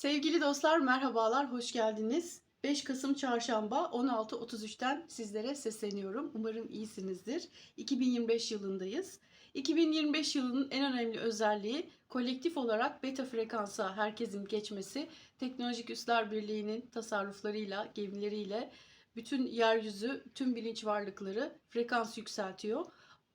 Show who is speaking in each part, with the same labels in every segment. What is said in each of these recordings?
Speaker 1: Sevgili dostlar merhabalar, hoş geldiniz. 5 Kasım Çarşamba 16.33'ten sizlere sesleniyorum. Umarım iyisinizdir. 2025 yılındayız. 2025 yılının en önemli özelliği kolektif olarak beta frekansa herkesin geçmesi. Teknolojik Üsler Birliği'nin tasarruflarıyla, gemileriyle bütün yeryüzü, tüm bilinç varlıkları frekans yükseltiyor.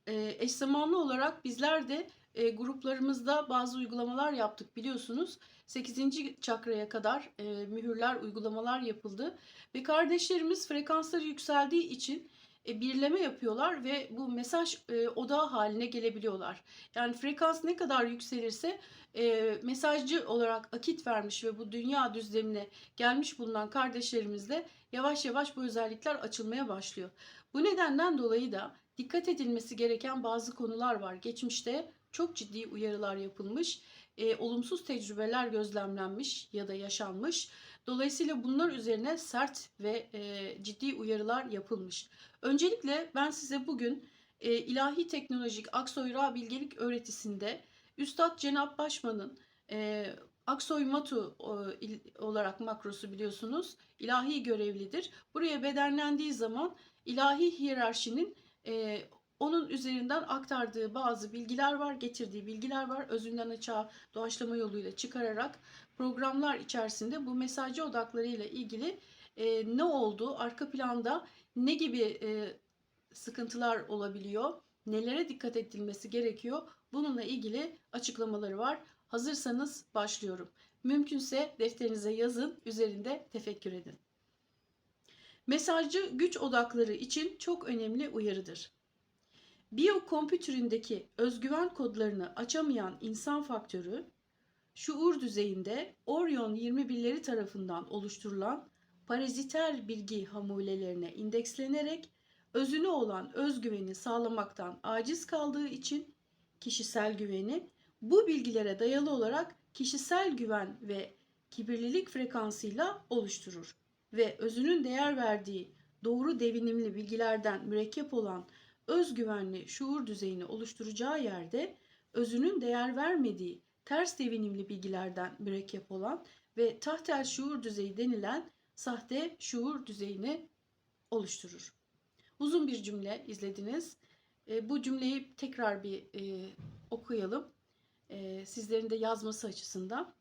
Speaker 1: Ee, eş zamanlı olarak bizler de e, gruplarımızda bazı uygulamalar yaptık biliyorsunuz. 8. çakraya kadar e, mühürler, uygulamalar yapıldı. Ve kardeşlerimiz frekansları yükseldiği için e, birleme yapıyorlar ve bu mesaj e, odağı haline gelebiliyorlar. Yani frekans ne kadar yükselirse e, mesajcı olarak akit vermiş ve bu dünya düzlemine gelmiş bulunan kardeşlerimizle yavaş yavaş bu özellikler açılmaya başlıyor. Bu nedenden dolayı da dikkat edilmesi gereken bazı konular var. Geçmişte çok ciddi uyarılar yapılmış, e, olumsuz tecrübeler gözlemlenmiş ya da yaşanmış. Dolayısıyla bunlar üzerine sert ve e, ciddi uyarılar yapılmış. Öncelikle ben size bugün e, ilahi teknolojik Aksoy Ra Bilgelik öğretisinde Üstad Cenap Başman'ın e, Aksoy Matu olarak makrosu biliyorsunuz ilahi görevlidir. Buraya bedenlendiği zaman ilahi hiyerarşinin e, onun üzerinden aktardığı bazı bilgiler var, getirdiği bilgiler var. Özünden açığa doğaçlama yoluyla çıkararak programlar içerisinde bu mesajcı odaklarıyla ilgili e, ne oldu, arka planda ne gibi e, sıkıntılar olabiliyor, nelere dikkat edilmesi gerekiyor bununla ilgili açıklamaları var. Hazırsanız başlıyorum. Mümkünse defterinize yazın, üzerinde tefekkür edin. Mesajcı güç odakları için çok önemli uyarıdır. Biyokompütüründeki özgüven kodlarını açamayan insan faktörü, şuur düzeyinde Orion 21'leri tarafından oluşturulan paraziter bilgi hamulelerine indekslenerek özüne olan özgüveni sağlamaktan aciz kaldığı için kişisel güveni bu bilgilere dayalı olarak kişisel güven ve kibirlilik frekansıyla oluşturur ve özünün değer verdiği doğru devinimli bilgilerden mürekkep olan özgüvenli şuur düzeyini oluşturacağı yerde özünün değer vermediği ters devinimli bilgilerden mürekkep olan ve tahtel şuur düzeyi denilen sahte şuur düzeyini oluşturur. Uzun bir cümle izlediniz. E, bu cümleyi tekrar bir e, okuyalım. E, sizlerin de yazması açısından.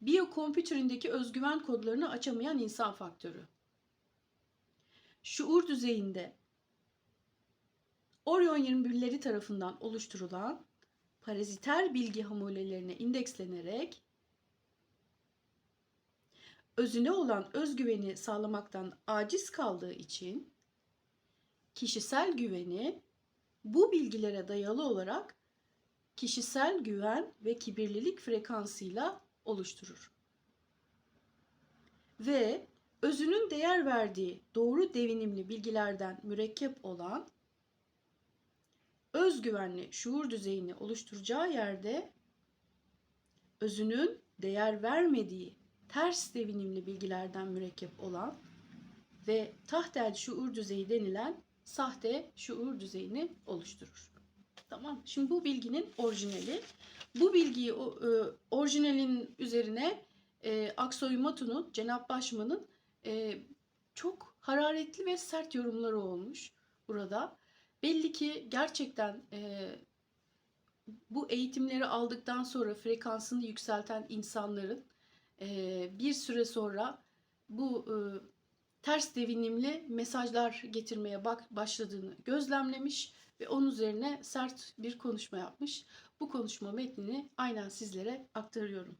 Speaker 1: Biyokompütüründeki özgüven kodlarını açamayan insan faktörü. Şuur düzeyinde Orion 21'leri tarafından oluşturulan paraziter bilgi hamulelerine indekslenerek özüne olan özgüveni sağlamaktan aciz kaldığı için kişisel güveni bu bilgilere dayalı olarak kişisel güven ve kibirlilik frekansıyla oluşturur. Ve özünün değer verdiği doğru devinimli bilgilerden mürekkep olan özgüvenli şuur düzeyini oluşturacağı yerde özünün değer vermediği ters devinimli bilgilerden mürekkep olan ve tahtel şuur düzeyi denilen sahte şuur düzeyini oluşturur. Tamam. Şimdi bu bilginin orijinali. Bu bilgiyi e, orijinalin üzerine e, Aksoy Matu'nun, Cenap Başman'ın e, çok hararetli ve sert yorumları olmuş burada. Belli ki gerçekten e, bu eğitimleri aldıktan sonra frekansını yükselten insanların e, bir süre sonra bu e, ters devinimli mesajlar getirmeye bak başladığını gözlemlemiş ve onun üzerine sert bir konuşma yapmış. Bu konuşma metnini aynen sizlere aktarıyorum.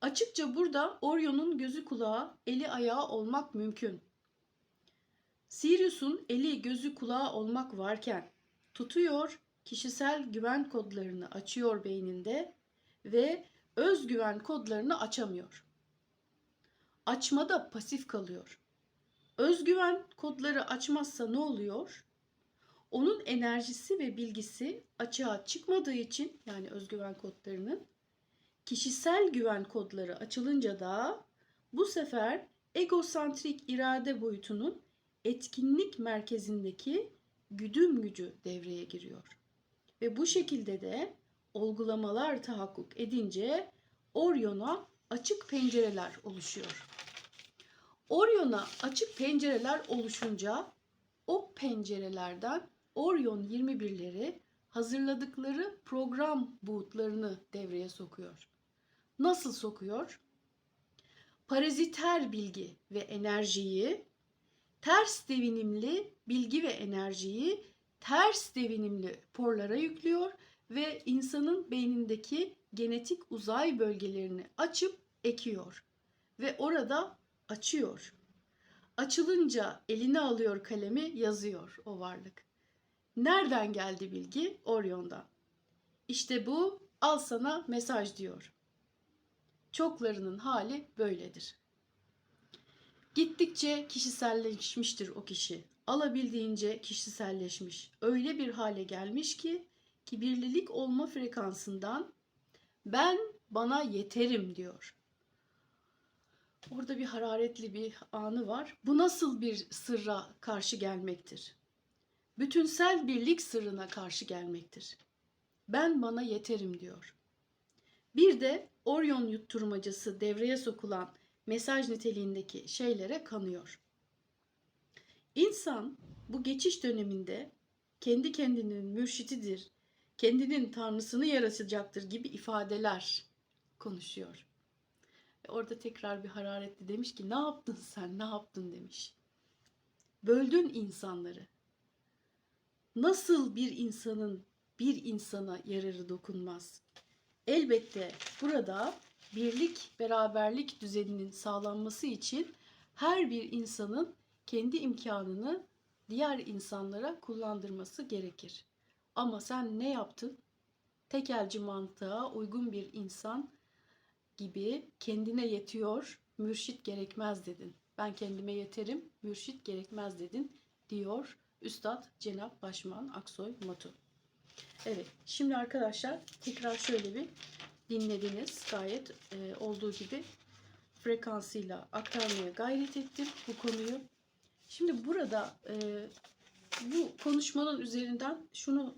Speaker 1: Açıkça burada Orion'un gözü kulağı, eli ayağı olmak mümkün. Sirius'un eli gözü kulağı olmak varken tutuyor, kişisel güven kodlarını açıyor beyninde ve özgüven kodlarını açamıyor. Açmada pasif kalıyor. Özgüven kodları açmazsa ne oluyor? Onun enerjisi ve bilgisi açığa çıkmadığı için yani özgüven kodlarının kişisel güven kodları açılınca da bu sefer egosantrik irade boyutunun etkinlik merkezindeki güdüm gücü devreye giriyor. Ve bu şekilde de olgulamalar tahakkuk edince Orion'a açık pencereler oluşuyor. Orion'a açık pencereler oluşunca o pencerelerden Orion 21'leri hazırladıkları program buğutlarını devreye sokuyor. Nasıl sokuyor? Paraziter bilgi ve enerjiyi, ters devinimli bilgi ve enerjiyi ters devinimli porlara yüklüyor ve insanın beynindeki genetik uzay bölgelerini açıp ekiyor ve orada açıyor. Açılınca eline alıyor kalemi yazıyor o varlık. Nereden geldi bilgi? Orion'dan. İşte bu al sana mesaj diyor. Çoklarının hali böyledir. Gittikçe kişiselleşmiştir o kişi. Alabildiğince kişiselleşmiş. Öyle bir hale gelmiş ki kibirlilik olma frekansından ben bana yeterim diyor. Orada bir hararetli bir anı var. Bu nasıl bir sırra karşı gelmektir? Bütünsel birlik sırrına karşı gelmektir. Ben bana yeterim diyor. Bir de Orion yutturmacası devreye sokulan mesaj niteliğindeki şeylere kanıyor. İnsan bu geçiş döneminde kendi kendinin mürşitidir, kendinin tanrısını yaratacaktır gibi ifadeler konuşuyor. Orada tekrar bir hararetli demiş ki ne yaptın sen ne yaptın demiş. Böldün insanları. Nasıl bir insanın bir insana yararı dokunmaz? Elbette burada birlik, beraberlik düzeninin sağlanması için her bir insanın kendi imkanını diğer insanlara kullandırması gerekir. Ama sen ne yaptın? Tekelci mantığa uygun bir insan gibi kendine yetiyor, mürşit gerekmez dedin. Ben kendime yeterim, mürşit gerekmez dedin diyor Üstad Cenap Başman Aksoy Matu. Evet, şimdi arkadaşlar tekrar şöyle bir dinlediniz. Gayet e, olduğu gibi frekansıyla aktarmaya gayret ettim bu konuyu. Şimdi burada e, bu konuşmanın üzerinden şunu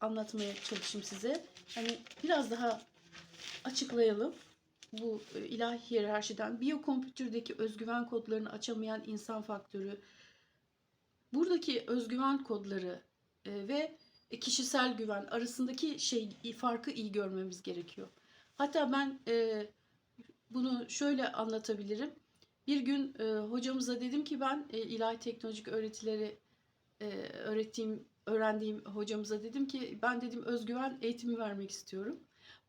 Speaker 1: anlatmaya çalışayım size. Hani biraz daha açıklayalım. Bu e, ilahi hiyerarşiden biyokompütürdeki özgüven kodlarını açamayan insan faktörü, buradaki özgüven kodları e, ve kişisel güven arasındaki şey farkı iyi görmemiz gerekiyor. Hatta ben e, bunu şöyle anlatabilirim. Bir gün e, hocamıza dedim ki ben e, ilahi teknolojik öğretileri e, öğrettiğim, öğrendiğim hocamıza dedim ki ben dedim özgüven eğitimi vermek istiyorum.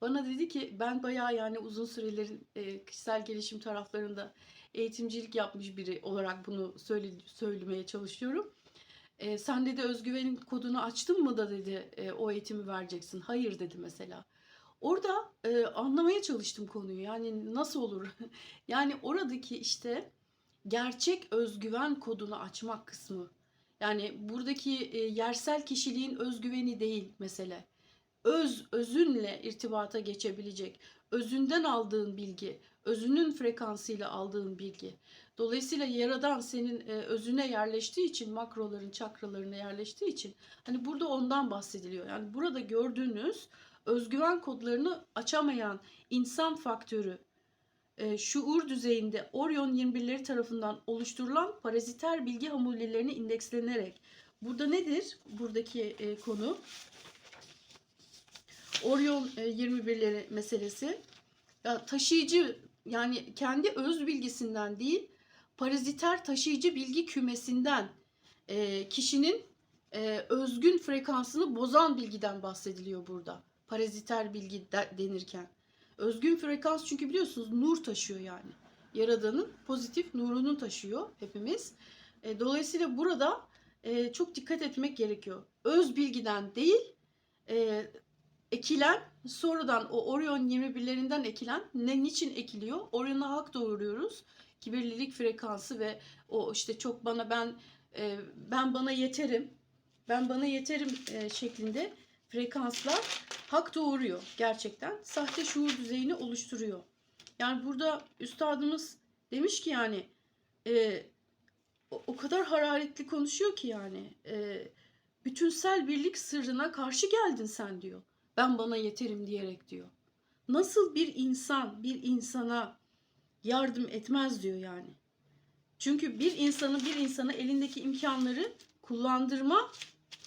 Speaker 1: Bana dedi ki ben bayağı yani uzun sürelerin e, kişisel gelişim taraflarında eğitimcilik yapmış biri olarak bunu söyle, söylemeye çalışıyorum. E, sen dedi özgüvenin kodunu açtın mı da dedi e, o eğitimi vereceksin. Hayır dedi mesela. Orada e, anlamaya çalıştım konuyu. Yani nasıl olur? yani oradaki işte gerçek özgüven kodunu açmak kısmı. Yani buradaki e, yersel kişiliğin özgüveni değil mesele. Öz, özünle irtibata geçebilecek, özünden aldığın bilgi, özünün frekansıyla aldığın bilgi. Dolayısıyla yaradan senin e, özüne yerleştiği için, makroların çakralarına yerleştiği için hani burada ondan bahsediliyor. Yani burada gördüğünüz özgüven kodlarını açamayan insan faktörü e, şuur düzeyinde Orion 21'leri tarafından oluşturulan paraziter bilgi hamullelerine indekslenerek. Burada nedir buradaki e, konu? Orion e, 21'leri meselesi. Ya, taşıyıcı yani kendi öz bilgisinden değil paraziter taşıyıcı bilgi kümesinden e, kişinin e, özgün frekansını bozan bilgiden bahsediliyor burada. Paraziter bilgi de, denirken. Özgün frekans çünkü biliyorsunuz nur taşıyor yani. Yaradanın pozitif nurunu taşıyor hepimiz. E, dolayısıyla burada e, çok dikkat etmek gerekiyor. Öz bilgiden değil, e, ekilen sonradan o Orion 21'lerinden ekilen ne niçin ekiliyor? Orion'a hak doğuruyoruz. Kibirlilik frekansı ve o işte çok bana ben e, ben bana yeterim. Ben bana yeterim e, şeklinde frekanslar hak doğuruyor gerçekten. Sahte şuur düzeyini oluşturuyor. Yani burada üstadımız demiş ki yani e, o, o kadar hararetli konuşuyor ki yani e, bütünsel birlik sırrına karşı geldin sen diyor. Ben bana yeterim diyerek diyor. nasıl bir insan bir insana yardım etmez diyor yani. Çünkü bir insanın bir insana elindeki imkanları kullandırma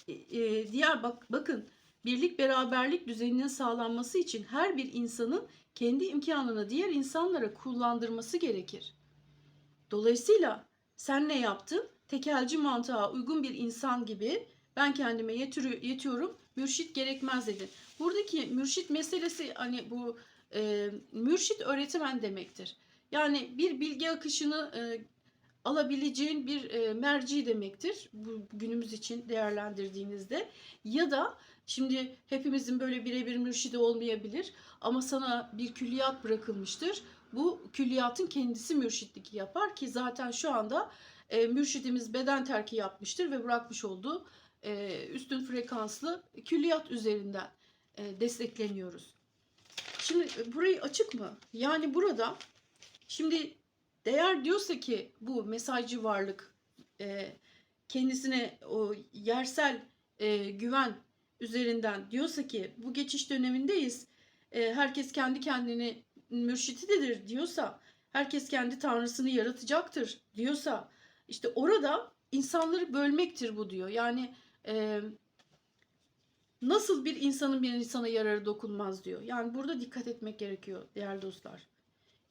Speaker 1: e, e, diğer bak bakın birlik beraberlik düzeninin sağlanması için her bir insanın kendi imkanını diğer insanlara kullandırması gerekir. Dolayısıyla sen ne yaptın? Tekelci mantığa uygun bir insan gibi ben kendime yetiri- yetiyorum, mürşit gerekmez dedin. Buradaki mürşit meselesi hani bu e, mürşit öğretmen demektir. Yani bir bilgi akışını e, alabileceğin bir e, merci demektir. Bu günümüz için değerlendirdiğinizde ya da şimdi hepimizin böyle birebir mürşidi olmayabilir ama sana bir külliyat bırakılmıştır. Bu külliyatın kendisi mürşitlik yapar ki zaten şu anda e, mürşidimiz beden terki yapmıştır ve bırakmış olduğu e, üstün frekanslı külliyat üzerinden e, destekleniyoruz. Şimdi e, burayı açık mı? Yani burada şimdi değer diyorsa ki bu mesajcı varlık e, kendisine o yersel e, güven üzerinden diyorsa ki bu geçiş dönemindeyiz. E, herkes kendi kendini mürşitidir diyorsa, herkes kendi tanrısını yaratacaktır diyorsa, işte orada insanları bölmektir bu diyor. Yani e, nasıl bir insanın bir insana yararı dokunmaz diyor. Yani burada dikkat etmek gerekiyor değerli dostlar.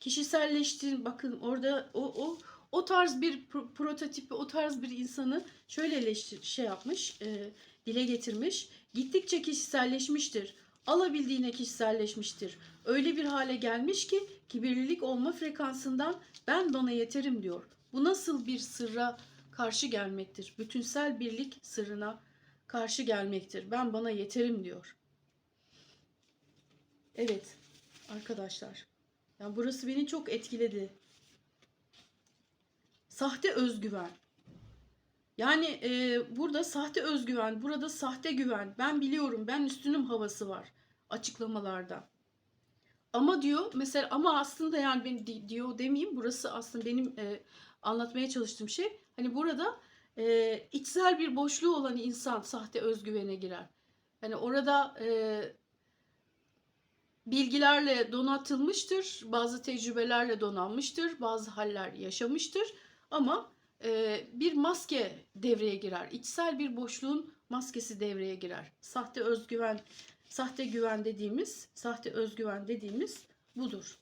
Speaker 1: Kişiselleştirin bakın orada o o o tarz bir pro- prototipi, o tarz bir insanı şöyle eleştir, şey yapmış, e, dile getirmiş. Gittikçe kişiselleşmiştir. Alabildiğine kişiselleşmiştir. Öyle bir hale gelmiş ki kibirlilik olma frekansından ben bana yeterim diyor. Bu nasıl bir sırra karşı gelmektir? Bütünsel birlik sırrına karşı gelmektir. Ben bana yeterim diyor. Evet arkadaşlar. Yani burası beni çok etkiledi. Sahte özgüven. Yani e, burada sahte özgüven, burada sahte güven. Ben biliyorum, ben üstünüm havası var açıklamalarda. Ama diyor mesela ama aslında yani ben di- diyor demeyeyim. Burası aslında benim e, anlatmaya çalıştığım şey. Hani burada e, içsel bir boşluğu olan insan sahte özgüvene girer. Hani orada e, bilgilerle donatılmıştır, bazı tecrübelerle donanmıştır, bazı haller yaşamıştır ama e, bir maske devreye girer. İçsel bir boşluğun maskesi devreye girer. Sahte özgüven, sahte güven dediğimiz, sahte özgüven dediğimiz budur.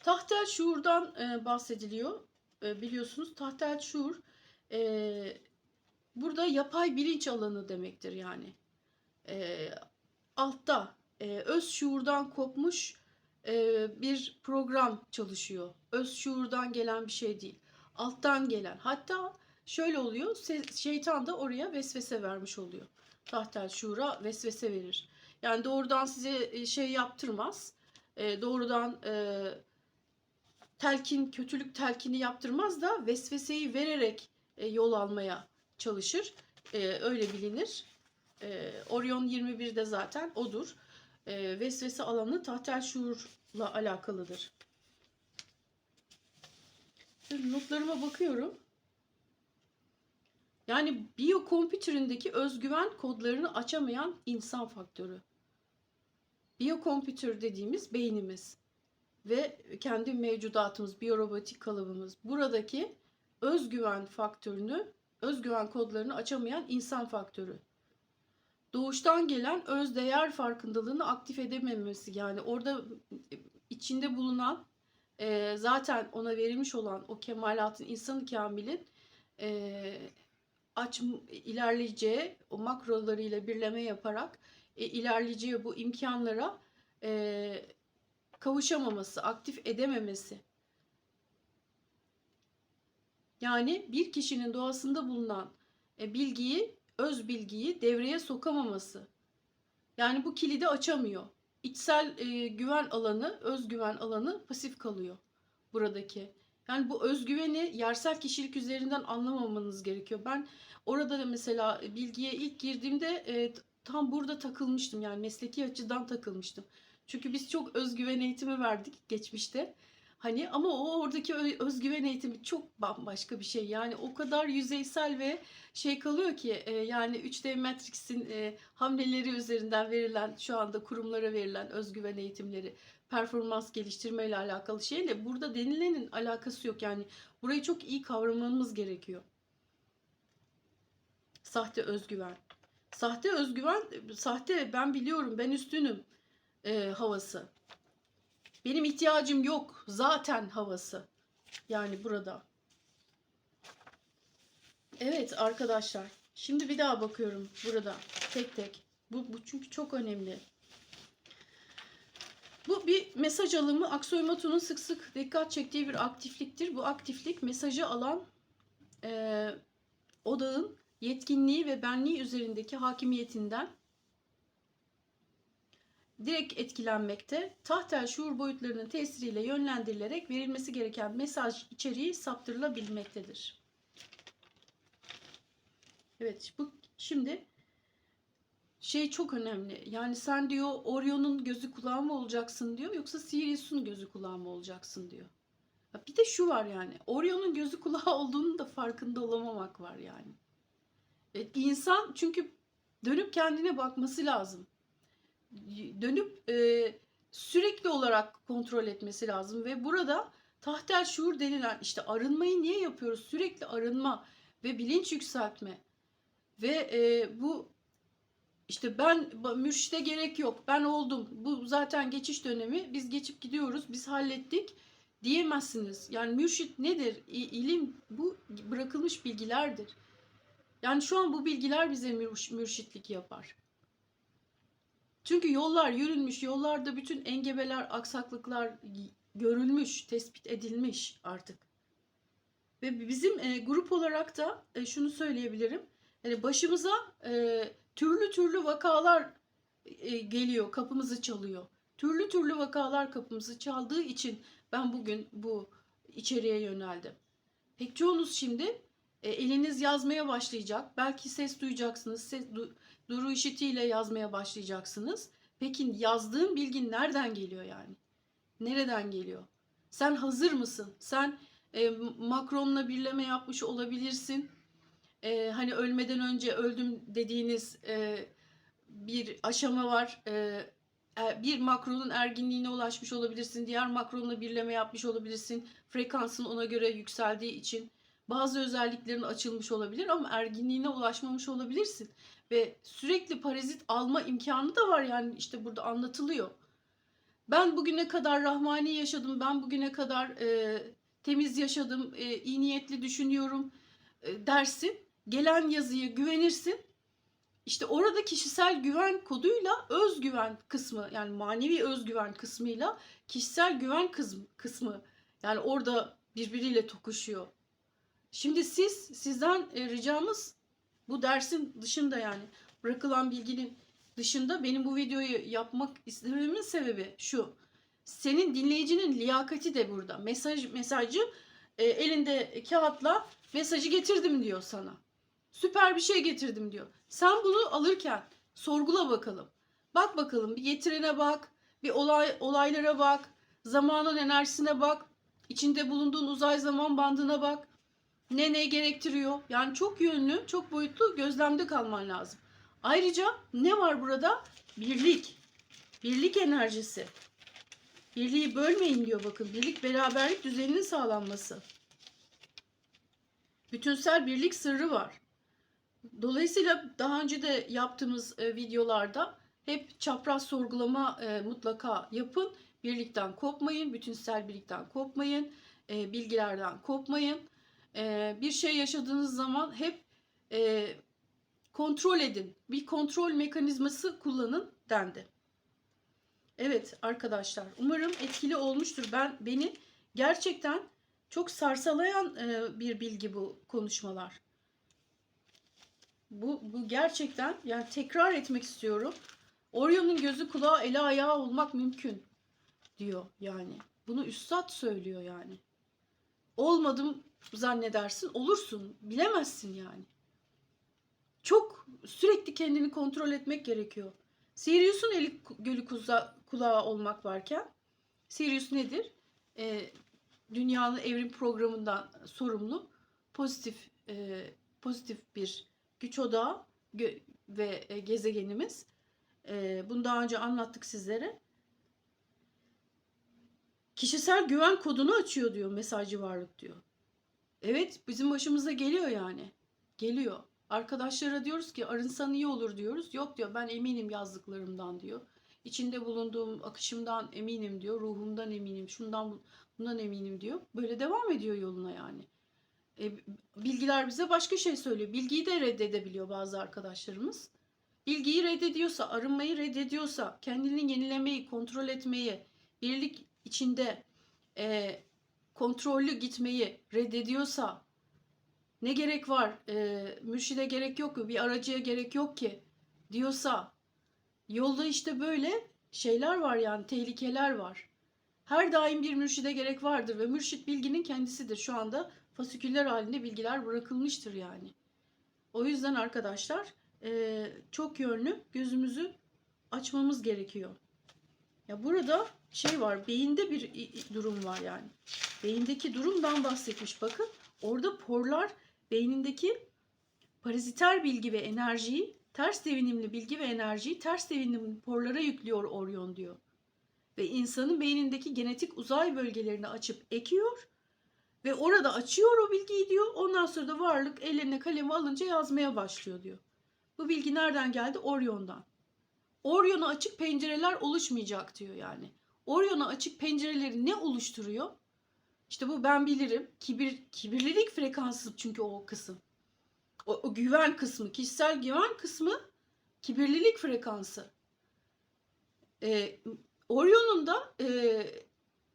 Speaker 1: Tahtel şuurdan e, bahsediliyor. E, biliyorsunuz tahtel şuur e, burada yapay bilinç alanı demektir yani. E, altta e, öz şuurdan kopmuş e, bir program çalışıyor. Öz şuurdan gelen bir şey değil. Alttan gelen. Hatta şöyle oluyor. Şeytan da oraya vesvese vermiş oluyor. Tahtel şuura vesvese verir. Yani doğrudan size e, şey yaptırmaz. E, doğrudan e, telkin, kötülük telkini yaptırmaz da vesveseyi vererek e, yol almaya çalışır. E, öyle bilinir. E, Orion 21'de zaten odur. E, vesvese alanı tahtel şuurla alakalıdır. Notlarıma bakıyorum. Yani biyokompütüründeki özgüven kodlarını açamayan insan faktörü. Biyokompütür dediğimiz beynimiz ve kendi mevcudatımız, biyorobotik kalıbımız. Buradaki özgüven faktörünü, özgüven kodlarını açamayan insan faktörü. Doğuştan gelen öz değer farkındalığını aktif edememesi yani orada içinde bulunan e, zaten ona verilmiş olan o kemalatın insanı kamilin e, aç ilerleyeceği o makrolarıyla birleme yaparak e, ilerleyeceği bu imkanlara e, kavuşamaması, aktif edememesi. Yani bir kişinin doğasında bulunan e, bilgiyi, öz bilgiyi devreye sokamaması. Yani bu kilidi açamıyor. İçsel e, güven alanı, özgüven alanı pasif kalıyor buradaki. Yani bu özgüveni yersel kişilik üzerinden anlamamanız gerekiyor. Ben orada da mesela bilgiye ilk girdiğimde e, tam burada takılmıştım. Yani mesleki açıdan takılmıştım. Çünkü biz çok özgüven eğitimi verdik geçmişte. Hani ama o oradaki özgüven eğitimi çok bambaşka bir şey. Yani o kadar yüzeysel ve şey kalıyor ki e, yani 3D Matrix'in e, hamleleri üzerinden verilen şu anda kurumlara verilen özgüven eğitimleri, performans geliştirme ile alakalı şeyle burada denilenin alakası yok. Yani burayı çok iyi kavramamız gerekiyor. Sahte özgüven. Sahte özgüven, sahte ben biliyorum, ben üstünüm e, havası. Benim ihtiyacım yok zaten havası. Yani burada. Evet arkadaşlar. Şimdi bir daha bakıyorum burada tek tek. Bu, bu çünkü çok önemli. Bu bir mesaj alımı Aksoy Matu'nun sık sık dikkat çektiği bir aktifliktir. Bu aktiflik mesajı alan e, odağın yetkinliği ve benliği üzerindeki hakimiyetinden direkt etkilenmekte. Tahtel şuur boyutlarının tesiriyle yönlendirilerek verilmesi gereken mesaj içeriği saptırılabilmektedir. Evet bu şimdi şey çok önemli. Yani sen diyor Orion'un gözü kulağı mı olacaksın diyor yoksa Sirius'un gözü kulağı mı olacaksın diyor. Bir de şu var yani Orion'un gözü kulağı olduğunu da farkında olamamak var yani. E, insan çünkü dönüp kendine bakması lazım. Dönüp e, sürekli olarak kontrol etmesi lazım ve burada tahtel şuur denilen işte arınmayı niye yapıyoruz? Sürekli arınma ve bilinç yükseltme ve e, bu işte ben mürşide gerek yok. Ben oldum. Bu zaten geçiş dönemi. Biz geçip gidiyoruz. Biz hallettik diyemezsiniz. Yani mürşit nedir? İ- İlim bu bırakılmış bilgilerdir. Yani şu an bu bilgiler bize mürş- mürşitlik yapar. Çünkü yollar yürünmüş, yollarda bütün engebeler, aksaklıklar görülmüş, tespit edilmiş artık. Ve bizim e, grup olarak da e, şunu söyleyebilirim. Yani başımıza e, türlü türlü vakalar e, geliyor, kapımızı çalıyor. Türlü türlü vakalar kapımızı çaldığı için ben bugün bu içeriğe yöneldim. Pek çoğunuz şimdi e, eliniz yazmaya başlayacak. Belki ses duyacaksınız. Ses, du, duru işitiyle yazmaya başlayacaksınız. Peki yazdığın bilgin nereden geliyor yani? Nereden geliyor? Sen hazır mısın? Sen e, Macron'la birleme yapmış olabilirsin. E, hani ölmeden önce öldüm dediğiniz e, bir aşama var. E, e, bir Macron'un erginliğine ulaşmış olabilirsin. Diğer Macron'la birleme yapmış olabilirsin. Frekansın ona göre yükseldiği için bazı özelliklerin açılmış olabilir ama erginliğine ulaşmamış olabilirsin. Ve sürekli parazit alma imkanı da var yani işte burada anlatılıyor. Ben bugüne kadar rahmani yaşadım, ben bugüne kadar e, temiz yaşadım, e, iyi niyetli düşünüyorum e, dersin. Gelen yazıyı güvenirsin. İşte orada kişisel güven koduyla özgüven kısmı yani manevi özgüven kısmıyla kişisel güven kısmı yani orada birbiriyle tokuşuyor. Şimdi siz sizden e, ricamız bu dersin dışında yani bırakılan bilginin dışında benim bu videoyu yapmak istememin sebebi şu. Senin dinleyicinin liyakati de burada. Mesaj mesajı e, elinde kağıtla mesajı getirdim diyor sana. Süper bir şey getirdim diyor. Sen bunu alırken sorgula bakalım. Bak bakalım bir getirene bak, bir olay olaylara bak, zamanın enerjisine bak, içinde bulunduğun uzay zaman bandına bak. Ne ne gerektiriyor? Yani çok yönlü, çok boyutlu gözlemde kalman lazım. Ayrıca ne var burada? Birlik. Birlik enerjisi. Birliği bölmeyin diyor bakın. Birlik beraberlik düzeninin sağlanması. Bütünsel birlik sırrı var. Dolayısıyla daha önce de yaptığımız e, videolarda hep çapraz sorgulama e, mutlaka yapın. Birlikten kopmayın, bütünsel birlikten kopmayın, e, bilgilerden kopmayın. E, bir şey yaşadığınız zaman hep e, kontrol edin. Bir kontrol mekanizması kullanın dendi. Evet arkadaşlar umarım etkili olmuştur. Ben beni gerçekten çok sarsalayan e, bir bilgi bu konuşmalar. Bu, bu gerçekten yani tekrar etmek istiyorum. Orion'un gözü kulağı eli ayağı olmak mümkün diyor yani. Bunu üstad söylüyor yani. Olmadım zannedersin olursun bilemezsin yani. Çok sürekli kendini kontrol etmek gerekiyor. Sirius'un eli gölü kuza, kulağı olmak varken Sirius nedir? Ee, dünyanın evrim programından sorumlu pozitif e, pozitif bir güç odağı gö- ve e, gezegenimiz. E, bunu daha önce anlattık sizlere. Kişisel güven kodunu açıyor diyor mesajcı varlık diyor. Evet bizim başımıza geliyor yani. Geliyor. Arkadaşlara diyoruz ki arınsan iyi olur diyoruz. Yok diyor ben eminim yazdıklarımdan diyor. İçinde bulunduğum akışımdan eminim diyor. Ruhumdan eminim. Şundan bundan eminim diyor. Böyle devam ediyor yoluna yani. E, bilgiler bize başka şey söylüyor. Bilgiyi de reddedebiliyor bazı arkadaşlarımız. Bilgiyi reddediyorsa, arınmayı reddediyorsa, kendini yenilemeyi, kontrol etmeyi, birlik içinde e, kontrollü gitmeyi reddediyorsa ne gerek var? E, mürşide gerek yok mu? Bir aracıya gerek yok ki diyorsa yolda işte böyle şeyler var yani tehlikeler var. Her daim bir mürşide gerek vardır ve mürşit bilginin kendisidir. Şu anda fasiküller halinde bilgiler bırakılmıştır yani. O yüzden arkadaşlar e, çok yönlü gözümüzü açmamız gerekiyor. Ya burada şey var, beyinde bir durum var yani. Beyindeki durumdan bahsetmiş. Bakın orada porlar beynindeki paraziter bilgi ve enerjiyi, ters devinimli bilgi ve enerjiyi ters devinimli porlara yüklüyor Orion diyor. Ve insanın beynindeki genetik uzay bölgelerini açıp ekiyor ve orada açıyor o bilgiyi diyor. Ondan sonra da varlık eline kalemi alınca yazmaya başlıyor diyor. Bu bilgi nereden geldi? Orion'dan. Orion'a açık pencereler oluşmayacak diyor yani. Orion'a açık pencereleri ne oluşturuyor? İşte bu ben bilirim. Kibir, kibirlilik frekansı çünkü o kısım. O, o güven kısmı, kişisel güven kısmı kibirlilik frekansı. Ee, Orion'un da e,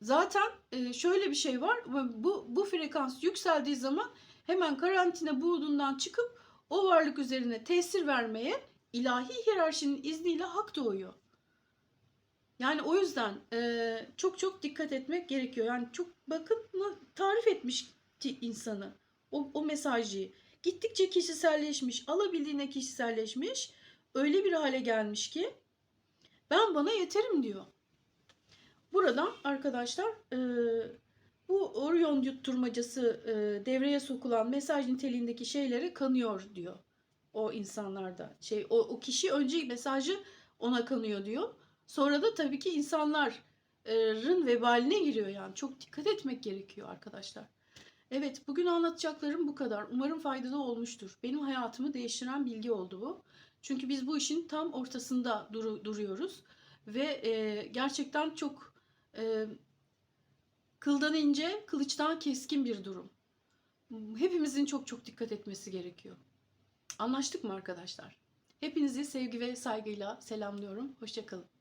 Speaker 1: zaten e, şöyle bir şey var. Bu, bu frekans yükseldiği zaman hemen karantina buğdundan çıkıp o varlık üzerine tesir vermeye ilahi hiyerarşinin izniyle hak doğuyor. Yani o yüzden e, çok çok dikkat etmek gerekiyor. Yani çok bakın tarif etmiş insanı o, o mesajı. Gittikçe kişiselleşmiş, alabildiğine kişiselleşmiş. Öyle bir hale gelmiş ki ben bana yeterim diyor. Buradan arkadaşlar e, bu Orion yutturmacası e, devreye sokulan mesaj niteliğindeki şeylere kanıyor diyor o insanlarda. Şey o, o kişi önce mesajı ona kanıyor diyor. Sonra da tabii ki insanların vebaline giriyor yani. Çok dikkat etmek gerekiyor arkadaşlar. Evet bugün anlatacaklarım bu kadar. Umarım faydalı olmuştur. Benim hayatımı değiştiren bilgi oldu bu. Çünkü biz bu işin tam ortasında duru- duruyoruz. Ve e, gerçekten çok e, kıldan ince, kılıçtan keskin bir durum. Hepimizin çok çok dikkat etmesi gerekiyor. Anlaştık mı arkadaşlar? Hepinizi sevgi ve saygıyla selamlıyorum. Hoşçakalın.